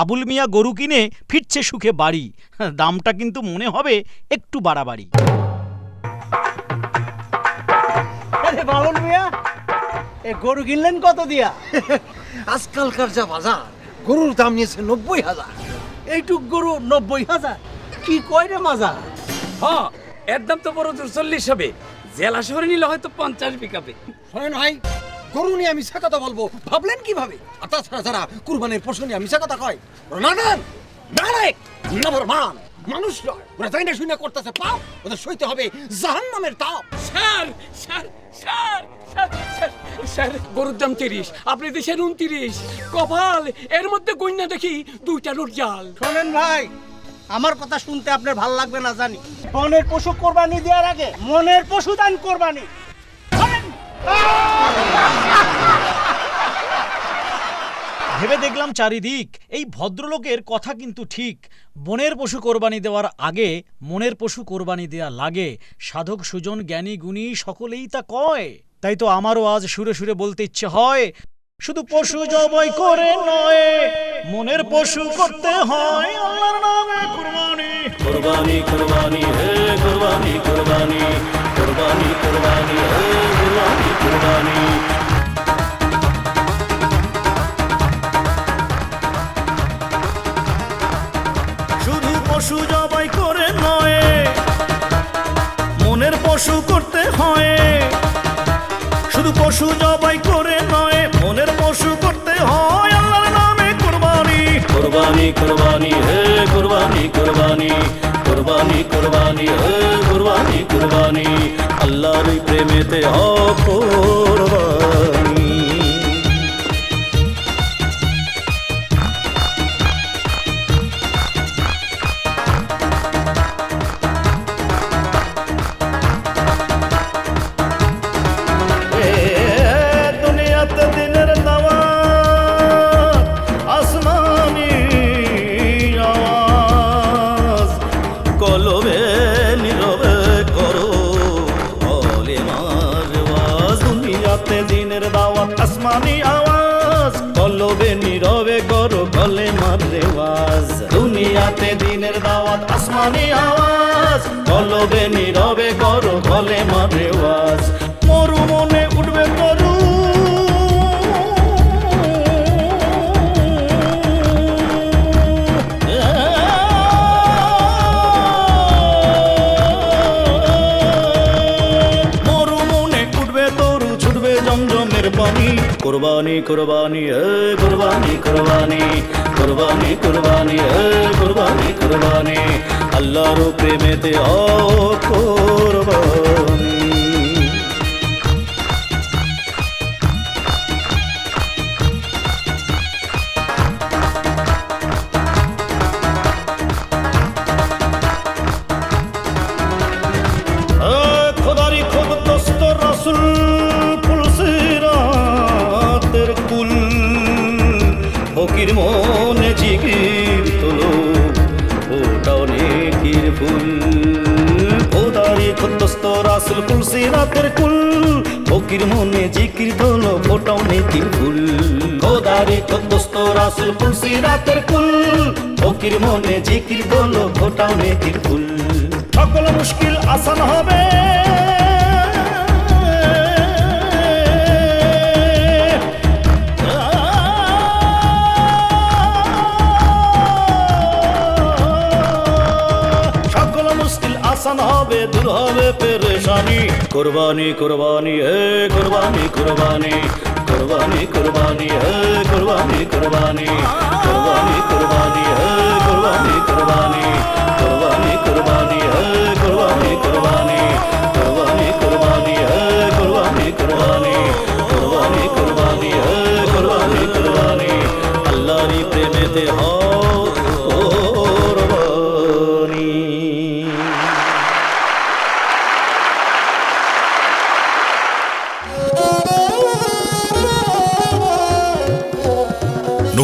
আবুল মিয়া গরু কিনে ফিরছে সুখে বাড়ি। দামটা কিন্তু মনে হবে একটু বাড়াবাড়ি। বাবুল মিয়া এ গরু কিনলেন কত দিয়া? আজকালকার যা বাজার গরুর দাম নিয়েছে নব্বই হাজার। এইটুক গরু নব্বই হাজার। কি কয় রে মাজা? হ্যাঁ এর দাম তো বড় চল্লিশ হবে। জেলা শহরে নিলে হয়তো পঞ্চাশ বিকাবে। শোনেন ভাই গরু নিয়ে আমি মিশা কথা বলব। ভাবলেন কীভাবে? আর তাছাড়া যারা কুরবানির পশু নিয়ে মিশা কথা কয়। নানান নালায়েক নাফরমান মানুষ নয়। ওরা তাই না শুনে করতেছে পাপ ওদের সইতে হবে জাহান্নামের তাপ। স্যার স্যার স্যার স্যার, গরুর দাম তিরিশ আপনি দেশের উনত্রিশ। কপাল এর মধ্যে গইনা দেখি দুইটা নোট জাল। শোনেন ভাই আমার কথা শুনতে আপনার ভালো লাগবে না জানি। মনের পশু কোরবানি দেওয়ার আগে মনের পশু দান কোরবানি ভেবে দেখলাম চারিদিক। এই ভদ্রলোকের কথা কিন্তু ঠিক। বনের পশু কোরবানি দেওয়ার আগে মনের পশু কোরবানি দেয়া লাগে। সাধক, সুজন, জ্ঞানী, গুণী সকলেই তা কয়। তাই তো আমারও আজ সুরে সুরে বলতে ইচ্ছে হয়, শুধু পশু জবাই করে নয়, মনের পশু করতে হয় আল্লাহর নামে কুরবানি। কুরবানি কুরবানি, হে কুরবানি কুরবানি কুরবানি কুরবানি, হে পশু করতে হয়। শুধু পশু জবাই করে নয়, মনের পশু করতে হয়। আল্লাহর নামে কুরবানি। কুরবানি কুরবানি, হে কুরবানি কুরবানি কুরবানি কুরবানি, হে কুরবানি কুরবানি। আল্লাহর প্রেমেতে হক মারওয়াজ দুনিয়াতে দিনের দাওয়াত, আসমানি আওয়াজ। কলবে নীরবে করো গলে মারওয়াজ দুনিয়াতে দিনের দাওয়াত, আসমানি আওয়াজ। কলবে নীরবে করো গলে মারওয়াজ মরু মনে উঠবে জমজমের পানি কুরবানি কুরবানি হে কুরবানি কুরবানি কুরবানি কুরবানি হে কুরবানি কুরবানি। আল্লাহর প্রেমেতে অ কুরবানি ফকির মনে জিগির তোলো ওটাও নেকির ফুল। খোদারি খোদ দোস্ত রাসুল ফুলসিরাতের কুল। ফকির মনে জিকির তোলো ওটাও নেকির ফুল। খোদারি খোদ দোস্ত রাসুল ফুলসিরাতের কুল। ফকির মনে জিকির তোলো ওটাও নেকির ফুল। সকল মুশকিল আসান হবে। আসান হবে, দূর হবে পেরেশানি। কুরবানি কুরবানি, হে কুরবানি কুরবানি। কুরবানি কুরবানি, হে কুরবানি কুরবানি। কুরবানি কুরবানি, হে কুরবানি কুরবানি। কুরবানি কুরবানি, হে কুরবানি কুরবানি। কুরবানি কুরবানি, হে কুরবানি কুরবানি। কুরবানি কুরবানি, হে কুরবানি কুরবানি। আল্লাহরই প্রেমেতে হও